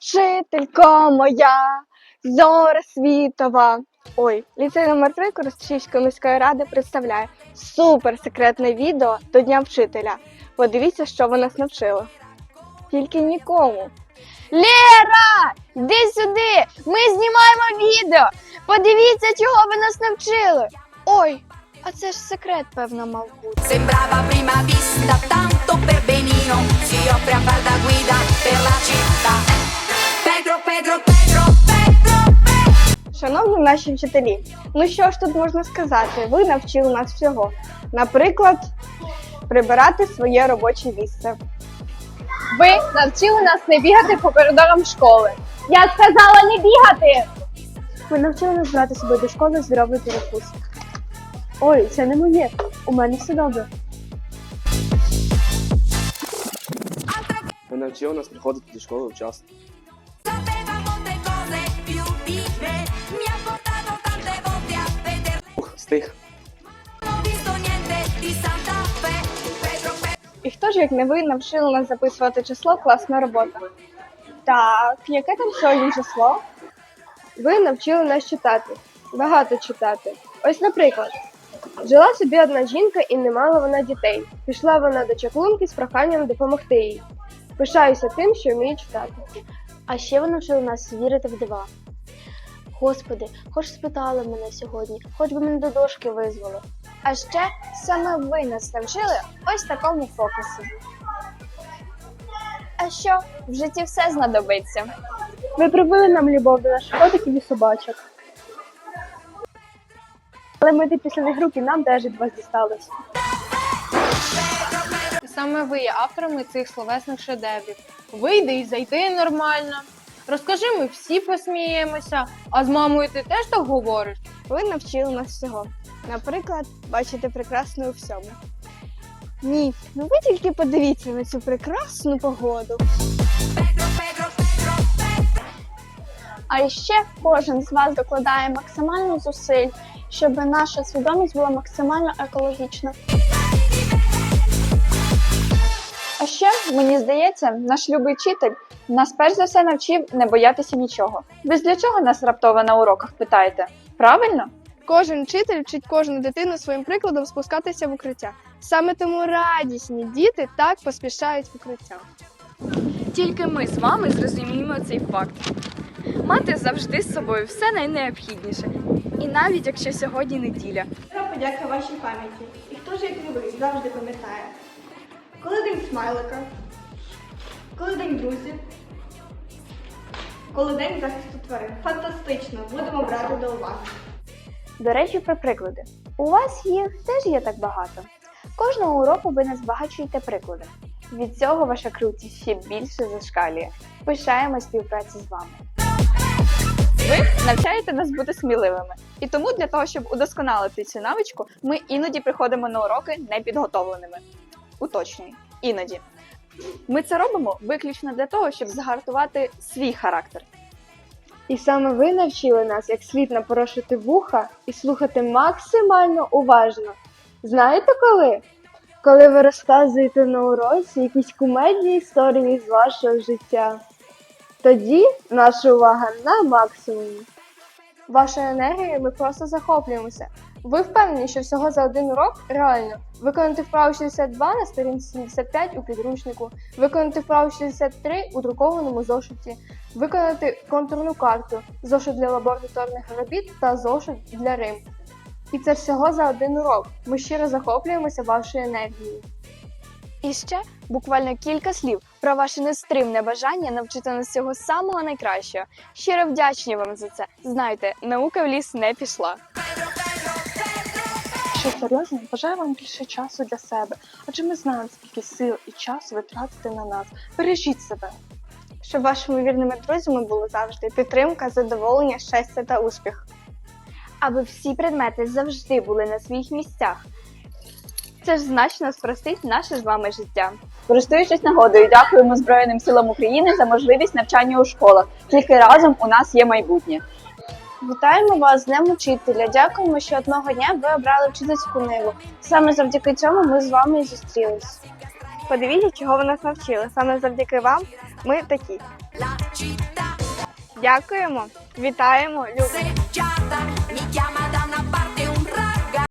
Вчителько моя, зора світова. Ой, ліцей номер 3 Коростишівської міської ради представляє суперсекретне відео до Дня вчителя. Подивіться, що ви нас навчили. Тільки нікому. Лера, йди сюди! Ми знімаємо відео. Подивіться, чого ви нас навчили. Ой, а це ж секрет, певно, мав бути. Sembrava prima vista tanto per benino, si offre a far наші вчителі, ну що ж тут можна сказати? Ви навчили нас всього. Наприклад, прибирати своє робоче місце. Ви навчили нас не бігати по коридорам школи. Я сказала не бігати. Ви навчили нас брати з собою до школи здоровий перекус. Ой, це не моє. У мене все добре. Ви навчили нас приходити до школи вчасно. Cose più mi Pedro. І хто ж, як не ви, навчили нас записувати число класна робота? Так, яке там сьогодні число? Ви навчили нас читати, багато читати. Ось, наприклад, жила собі одна жінка і не мала вона дітей. Пішла вона до чаклунки з проханням допомогти їй. Пишаюся тим, що вмію читати. А ще ви навчили нас вірити в дива. Господи, хоч спитали мене сьогодні, хоч би мене до дошки визвали. А ще саме ви нас навчили ось такому фокусу. А що, в житті все знадобиться. Ви привили нам любов до наших котиків і собачок. Але ми після них нам теж від вас дісталось. Саме ви є авторами цих словесних шедеврів. Вийди і зайди нормально. Розкажи, ми всі посміємося, а з мамою ти теж так говориш. Ви навчили нас всього. Наприклад, бачити прекрасне у всьому. Ні, ну ви тільки подивіться на цю прекрасну погоду. А ще кожен з вас докладає максимально зусиль, щоб наша свідомість була максимально екологічна. Ще, мені здається, наш любий вчитель нас перш за все навчив не боятися нічого. Ви для чого нас раптово на уроках питаєте? Правильно? Кожен вчитель вчить кожну дитину своїм прикладом спускатися в укриття. Саме тому радісні діти так поспішають в укриття. Тільки ми з вами зрозуміємо цей факт. Мати завжди з собою все найнеобхідніше. І навіть якщо сьогодні неділя. Подяка вашій пам'яті. І хто ж, як не ви, завжди пам'ятає? Коли день смайлика, коли день друзів, коли день захисту тварин. Фантастично, будемо брати до уваги. До речі, про приклади. У вас їх теж є так багато. Кожного уроку ви не збагачуєте приклади. Від цього ваша крутість ще більше зашкалює. Пишаємо співпраці з вами. Ви навчаєте нас бути сміливими. І тому для того, щоб удосконалити цю навичку, ми іноді приходимо на уроки непідготовленими. Уточнюю, іноді. Ми це робимо виключно для того, щоб загартувати свій характер. І саме ви навчили нас, як слід напорошити вуха і слухати максимально уважно. Знаєте коли? Коли ви розказуєте на уроці якісь кумедні історії з вашого життя. Тоді наша увага на максимумі. Вашою енергією ми просто захоплюємося. Ви впевнені, що всього за один урок реально виконати вправу 62 на сторінці 75 у підручнику, виконати вправу 63 у друкованому зошиті, виконати контурну карту, зошит для лабораторних робіт та зошит для Рим. І це всього за один урок. Ми щиро захоплюємося вашою енергією. І ще буквально кілька слів про ваше нестримне бажання навчити нас всього самого найкращого. Щиро вдячні вам за це. Знайте, наука в ліс не пішла. Що серйозно, бажаю вам більше часу для себе, адже ми знаємо, скільки сил і часу ви тратите на нас. Бережіть себе. Щоб вашими вірними друзями було завжди підтримка, задоволення, щастя та успіх. Аби всі предмети завжди були на своїх місцях. Це ж значно спростить наше з вами життя. Користуючись нагодою, дякуємо Збройним силам України за можливість навчання у школах. Тільки разом у нас є майбутнє. Вітаємо вас з Днем Учителя. Дякуємо, що одного дня ви обрали вчительську ниву. Саме завдяки цьому ми з вами і зустрілись. Подивіться, чого ви нас навчили. Саме завдяки вам ми такі. Дякуємо, вітаємо, любимо.